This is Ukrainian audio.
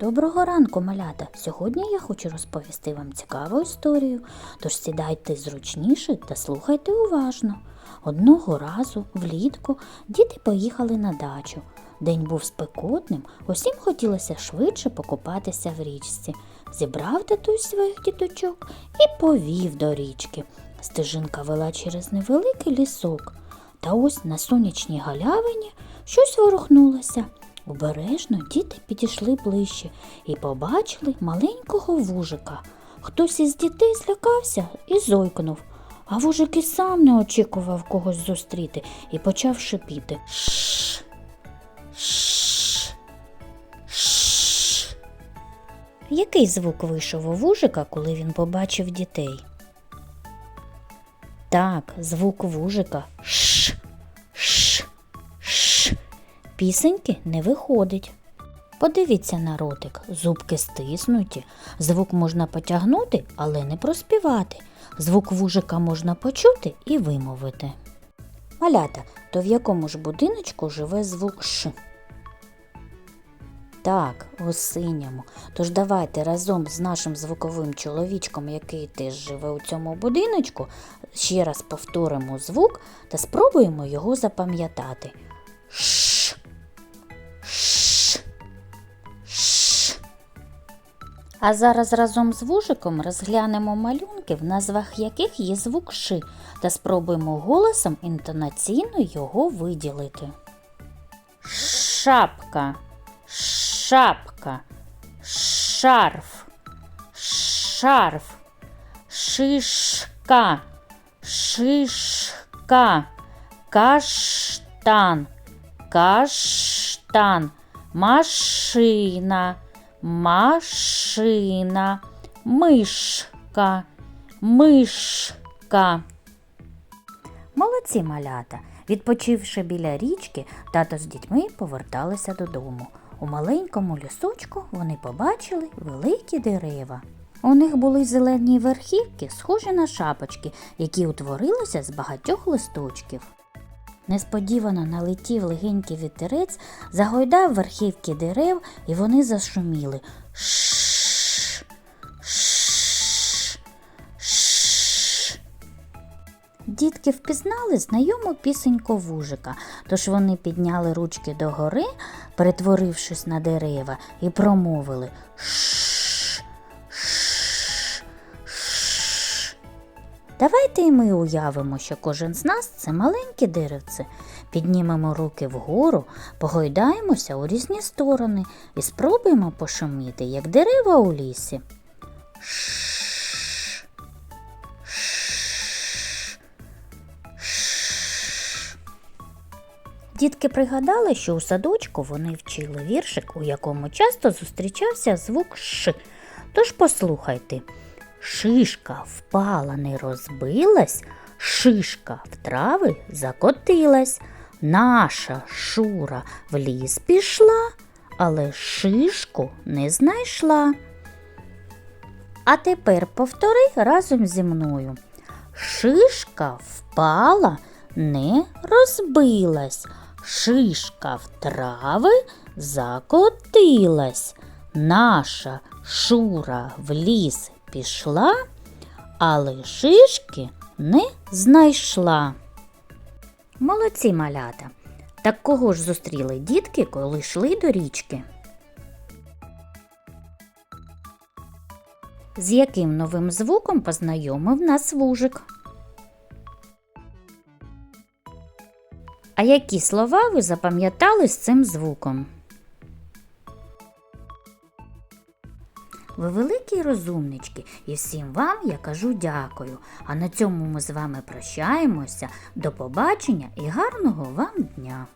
Доброго ранку, малята! Сьогодні я хочу розповісти вам цікаву історію, тож сідайте зручніше та слухайте уважно. Одного разу влітку діти поїхали на дачу. День був спекотним, усім хотілося швидше покупатися в річці. Зібрав татусь своїх діточок і повів до річки. Стежинка вела через невеликий лісок. Та ось на сонячній галявині щось ворухнулося. Обережно діти підійшли ближче і побачили маленького вужика. Хтось із дітей злякався і зойкнув, а вужик і сам не очікував когось зустріти і почав шипіти. Шш. Шш. Який звук вийшов у вужика, коли він побачив дітей? Так, звук вужика. Ш. Пісеньки не виходить. Подивіться на ротик, зубки стиснуті, звук можна потягнути, але не проспівати. Звук вужика можна почути і вимовити. Малята, то в якому ж будиночку живе звук Ш? Так, у синьому. Тож давайте разом з нашим звуковим чоловічком, який теж живе у цьому будиночку, ще раз повторимо звук та спробуємо його запам'ятати. Ш. А зараз разом з вужиком розглянемо малюнки, в назвах яких є звук Ш, та спробуємо голосом інтонаційно його виділити. Шапка, шапка, шарф, шарф, шишка, шишка, каштан, каштан, машина, машина, мишка, мишка. Молодці малята. Відпочивши біля річки, тато з дітьми поверталися додому. У маленькому лісочку вони побачили великі дерева. У них були зелені верхівки, схожі на шапочки, які утворилися з багатьох листочків. Несподівано налетів легенький вітерець, загойдав верхівки дерев, і вони зашуміли. Дітки впізнали знайому пісеньку вужика, тож вони підняли ручки догори, перетворившись на дерева, і промовили Шш, Давайте і ми уявимо, що кожен з нас це маленьке деревце. Піднімемо руки вгору, погойдаємося у різні сторони і спробуємо пошуміти, як дерева у лісі. Дітки пригадали, що у садочку вони вчили віршик, у якому часто зустрічався звук Ш. Тож послухайте. Шишка впала, не розбилась, шишка в трави закотилась. Наша шура в ліс пішла, але шишку не знайшла. А тепер повтори разом зі мною. Шишка впала, не розбилась, шишка в трави закотилась. Наша шура в ліс пішла, але шишки не знайшла. Молодці малята. Так кого ж зустріли дітки, коли йшли до річки? З яким новим звуком познайомив нас вужик? А які слова ви запам'ятали з цим звуком? Ви великі розумнички, і всім вам я кажу дякую. А на цьому ми з вами прощаємося. До побачення і гарного вам дня!